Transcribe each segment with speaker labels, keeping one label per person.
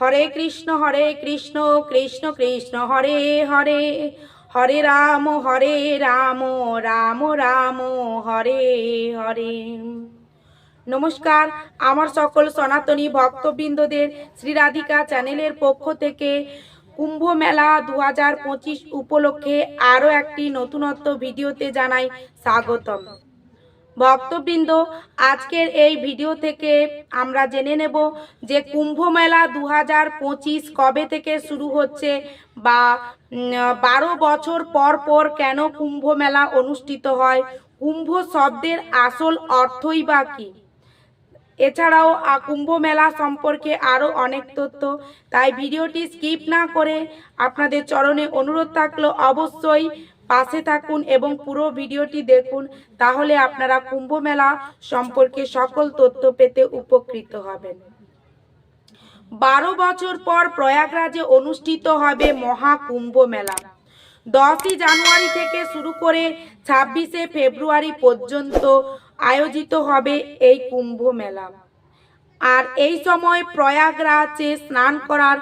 Speaker 1: হরে কৃষ্ণ হরে কৃষ্ণ কৃষ্ণ কৃষ্ণ হরে হরে হরে রাম হরে রাম রাম রাম হরে হরে নমস্কার আমার সকল সনাতনী ভক্তবৃন্দদের শ্রীরাধিকা চ্যানেলের পক্ষ থেকে কুম্ভ মেলা দু উপলক্ষে আরও একটি নতুনত্ব ভিডিওতে জানাই স্বাগতম ভক্তবৃন্দ আজকের এই ভিডিও থেকে আমরা জেনে নেব যে কুম্ভ মেলা দু কবে থেকে শুরু হচ্ছে বা বারো বছর পর পর কেন কুম্ভ মেলা অনুষ্ঠিত হয় কুম্ভ শব্দের আসল অর্থই বা কী এছাড়াও কুম্ভ মেলা সম্পর্কে আরও অনেক তথ্য তাই ভিডিওটি স্কিপ না করে আপনাদের চরণে অনুরোধ থাকলো অবশ্যই পাশে থাকুন এবং পুরো ভিডিওটি দেখুন তাহলে আপনারা কুম্ভ মেলা সম্পর্কে সকল তথ্য পেতে উপকৃত হবেন বারো বছর পর প্রয়াগরাজে অনুষ্ঠিত হবে মহাকুম্ভ মেলা দশই জানুয়ারি থেকে শুরু করে ছাব্বিশে ফেব্রুয়ারি পর্যন্ত আয়োজিত হবে এই কুম্ভ মেলা আর এই সময় প্রয়াগরাজে স্নান করার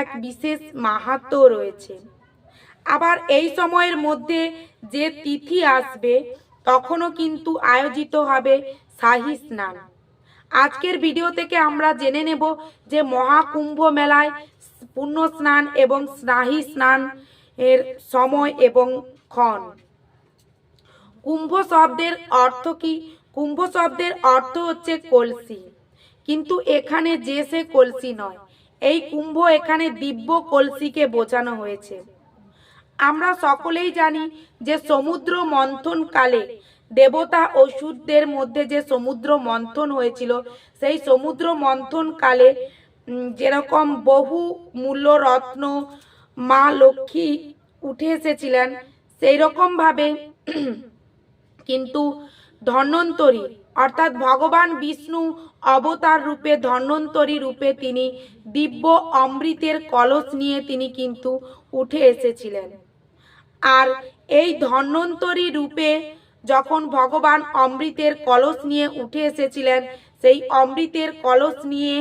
Speaker 1: এক বিশেষ মাহাত্ম রয়েছে আবার এই সময়ের মধ্যে যে তিথি আসবে তখনও কিন্তু আয়োজিত হবে শাহী স্নান আজকের ভিডিও থেকে আমরা জেনে নেব যে মহাকুম্ভ মেলায় পূর্ণ স্নান এবং স্নাহী স্নান এর সময় এবং ক্ষণ কুম্ভ শব্দের অর্থ কি কুম্ভ শব্দের অর্থ হচ্ছে কলসি কিন্তু এখানে যে সে কলসি নয় এই কুম্ভ এখানে দিব্য কলসিকে বোঝানো হয়েছে আমরা সকলেই জানি যে সমুদ্র মন্থনকালে দেবতা ওষুধদের মধ্যে যে সমুদ্র মন্থন হয়েছিল সেই সমুদ্র মন্থনকালে যেরকম বহু মূল্য রত্ন মা লক্ষ্মী উঠে এসেছিলেন সেই রকমভাবে কিন্তু ধন্বন্তরী অর্থাৎ ভগবান বিষ্ণু অবতার রূপে ধন্বন্তরী রূপে তিনি দিব্য অমৃতের কলস নিয়ে তিনি কিন্তু উঠে এসেছিলেন আর এই ধন্বন্তরী রূপে যখন ভগবান অমৃতের কলস নিয়ে উঠে এসেছিলেন সেই অমৃতের কলস নিয়ে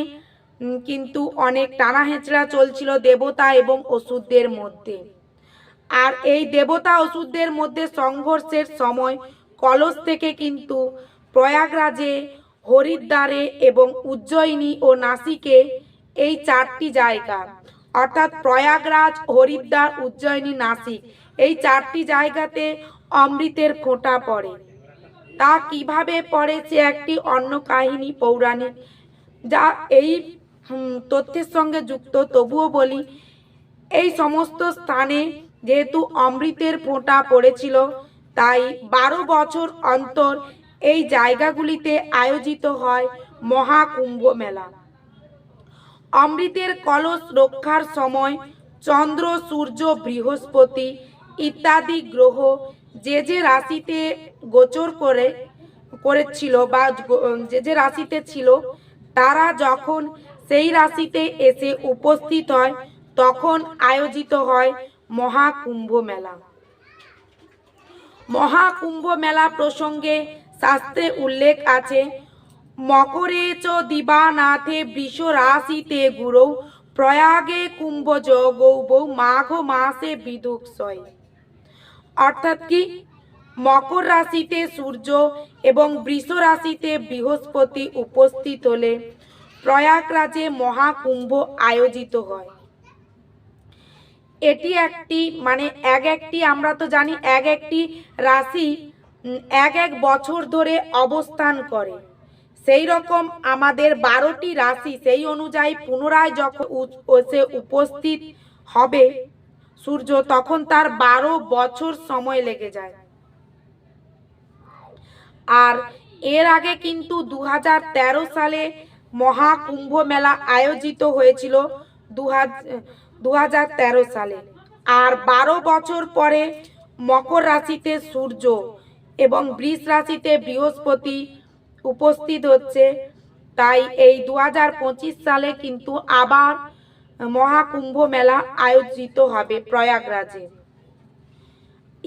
Speaker 1: কিন্তু অনেক টানা হেঁচড়া চলছিল দেবতা এবং ওষুধদের মধ্যে আর এই দেবতা ওষুধদের মধ্যে সংঘর্ষের সময় কলস থেকে কিন্তু প্রয়াগরাজে হরিদ্বারে এবং উজ্জয়িনী ও নাসিকে এই চারটি জায়গা অর্থাৎ প্রয়াগরাজ হরিদ্বার উজ্জয়িনী নাসিক এই চারটি জায়গাতে অমৃতের খোঁটা পড়ে তা কিভাবে পড়ে সে একটি অন্য কাহিনী পৌরাণিক যা এই তথ্যের সঙ্গে যুক্ত তবুও বলি এই সমস্ত স্থানে যেহেতু অমৃতের ফোঁটা পড়েছিল তাই বারো বছর অন্তর এই জায়গাগুলিতে আয়োজিত হয় মহাকুম্ভ মেলা অমৃতের কলস রক্ষার সময় চন্দ্র সূর্য বৃহস্পতি ইত্যাদি গ্রহ যে যে রাশিতে গোচর করে করেছিল বা যে যে রাশিতে ছিল তারা যখন সেই রাশিতে এসে উপস্থিত হয় তখন আয়োজিত হয় মহাকুম্ভ মেলা মহাকুম্ভ মেলা প্রসঙ্গে শাস্ত্রে উল্লেখ আছে মকরে চ দিবানাথে বৃষ রাশিতে গুরৌ প্রয়াগে কুম্ভ যোগৌ বৌ মাঘ মাসে বিদুক্ষয় অর্থাৎ কি মকর রাশিতে সূর্য এবং বৃষ রাশিতে বৃহস্পতি উপস্থিত হলে প্রয়াগরাজে মহাকুম্ভ আয়োজিত হয় এটি একটি মানে এক একটি আমরা তো জানি এক একটি রাশি এক এক বছর ধরে অবস্থান করে সেই রকম আমাদের বারোটি রাশি সেই অনুযায়ী পুনরায় যখন সে উপস্থিত হবে সূর্য তখন তার বারো বছর সময় লেগে যায় আর এর আগে কিন্তু দু সালে মহাকুম্ভ মেলা আয়োজিত হয়েছিল দু হাজার সালে আর বারো বছর পরে মকর রাশিতে সূর্য এবং বৃষ রাশিতে বৃহস্পতি উপস্থিত হচ্ছে তাই এই দু সালে কিন্তু আবার মহাকুম্ভ মেলা আয়োজিত হবে প্রয়াগরাজে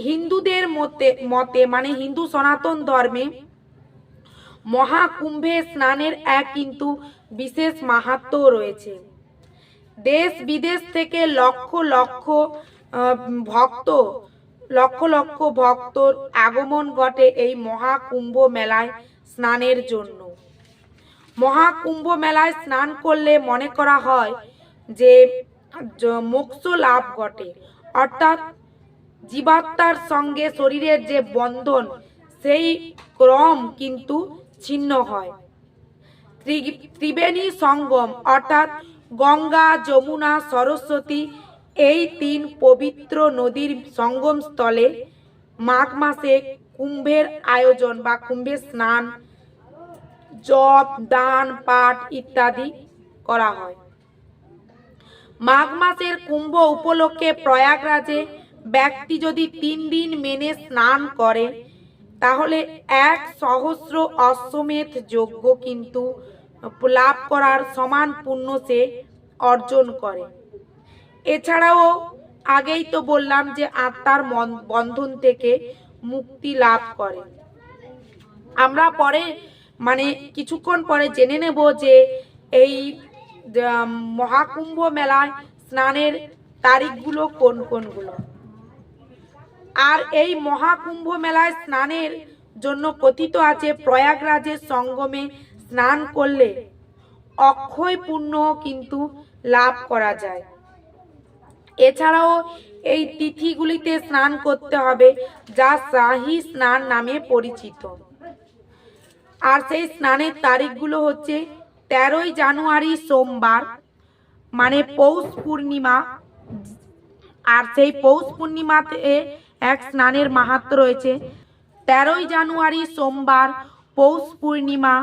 Speaker 1: হিন্দুদের মতে মতে মানে হিন্দু সনাতন ধর্মে মহাকুম্ভে স্নানের এক কিন্তু বিশেষ মাহাত্ম রয়েছে দেশ বিদেশ থেকে লক্ষ লক্ষ ভক্ত লক্ষ লক্ষ ভক্তর আগমন ঘটে এই মহাকুম্ভ মেলায় স্নানের জন্য মহাকুম্ভ মেলায় স্নান করলে মনে করা হয় যে মোক্ষ লাভ ঘটে অর্থাৎ জীবাত্মার সঙ্গে শরীরের যে বন্ধন সেই ক্রম কিন্তু ছিন্ন হয় ত্রিবেণী সঙ্গম অর্থাৎ গঙ্গা যমুনা সরস্বতী এই তিন পবিত্র নদীর সঙ্গম স্থলে মাঘ মাসে কুম্ভের আয়োজন বা কুম্ভের স্নান জপ দান পাঠ ইত্যাদি করা হয় মাঘ মাসের কুম্ভ উপলক্ষে প্রয়াগরাজে ব্যক্তি যদি তিন দিন মেনে স্নান করে তাহলে এক সহস্র অশ্বমেধ যজ্ঞ কিন্তু লাভ করার সমান পুণ্য সে অর্জন করে এছাড়াও আগেই তো বললাম যে আত্মার বন্ধন থেকে মুক্তি লাভ করে আমরা পরে মানে কিছুক্ষণ পরে জেনে নেব যে এই মহাকুম্ভ মেলায় স্নানের তারিখগুলো কোন কোনগুলো আর এই মহাকুম্ভ মেলায় স্নানের জন্য কথিত আছে প্রয়াগরাজের সঙ্গমে স্নান করলে অক্ষয় পূর্ণ কিন্তু লাভ করা যায় এছাড়াও এই তিথিগুলিতে স্নান করতে হবে যা শাহী স্নান নামে পরিচিত আর সেই স্নানের তারিখগুলো হচ্ছে তেরোই জানুয়ারি সোমবার মানে পৌষ পূর্ণিমা আর সেই পৌষ পূর্ণিমাতে এক স্নানের মাহাত্ম রয়েছে তেরোই জানুয়ারি সোমবার পৌষ পূর্ণিমা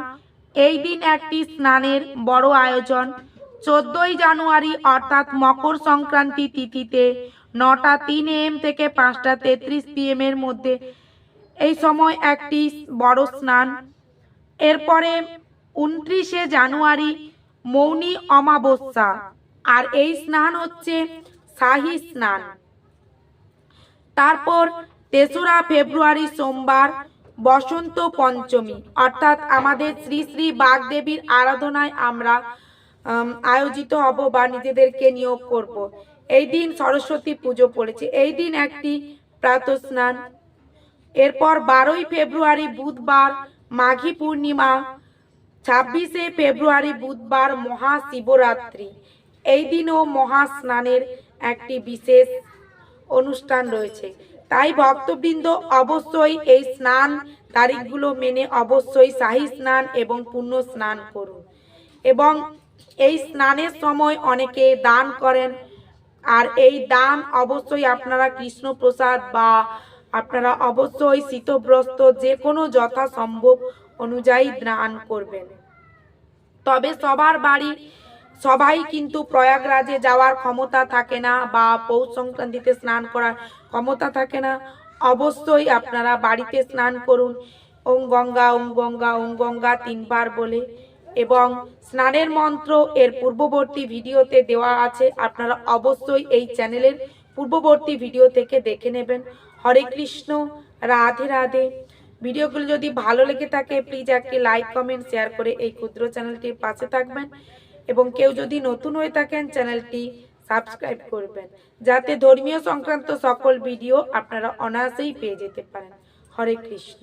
Speaker 1: এই দিন একটি স্নানের বড় আয়োজন চোদ্দই জানুয়ারি অর্থাৎ মকর সংক্রান্তি তিথিতে নটা তিন এম থেকে পাঁচটা তেত্রিশ পিএমের মধ্যে এই সময় একটি বড় স্নান এরপরে উনত্রিশে জানুয়ারি মৌনি অমাবস্যা আর এই স্নান হচ্ছে শাহি স্নান তারপর তেসরা ফেব্রুয়ারি সোমবার বসন্ত পঞ্চমী অর্থাৎ আমাদের শ্রী শ্রী বাগদেবীর আরাধনায় আমরা আয়োজিত হব বা নিজেদেরকে নিয়োগ করব। এই দিন সরস্বতী পুজো পড়েছে এই দিন একটি প্রাতঃস্নান এরপর বারোই ফেব্রুয়ারি বুধবার মাঘী পূর্ণিমা ছাব্বিশে ফেব্রুয়ারি বুধবার মহাশিবরাত্রি এই দিনও মহা স্নানের একটি বিশেষ অনুষ্ঠান রয়েছে তাই ভক্তবৃন্দ অবশ্যই এই স্নান তারিখগুলো মেনে অবশ্যই শাহী স্নান এবং পুণ্য স্নান করুন এবং এই স্নানের সময় অনেকে দান করেন আর এই দান অবশ্যই আপনারা কৃষ্ণ প্রসাদ বা আপনারা অবশ্যই শীতব্রস্ত যে কোনো যথাসম্ভব অনুযায়ী দান করবেন তবে সবার বাড়ি সবাই কিন্তু প্রয়াগরাজে যাওয়ার ক্ষমতা থাকে না বা পৌষ সংক্রান্তিতে স্নান করার ক্ষমতা থাকে না অবশ্যই আপনারা বাড়িতে স্নান করুন ওং গঙ্গা ওং গঙ্গা ওং গঙ্গা তিনবার বলে এবং স্নানের মন্ত্র এর পূর্ববর্তী ভিডিওতে দেওয়া আছে আপনারা অবশ্যই এই চ্যানেলের পূর্ববর্তী ভিডিও থেকে দেখে নেবেন হরে কৃষ্ণ রাধে রাধে ভিডিওগুলো যদি ভালো লেগে থাকে প্লিজ একটি লাইক কমেন্ট শেয়ার করে এই ক্ষুদ্র চ্যানেলটির পাশে থাকবেন এবং কেউ যদি নতুন হয়ে থাকেন চ্যানেলটি সাবস্ক্রাইব করবেন যাতে ধর্মীয় সংক্রান্ত সকল ভিডিও আপনারা অনায়াসেই পেয়ে যেতে পারেন হরে কৃষ্ণ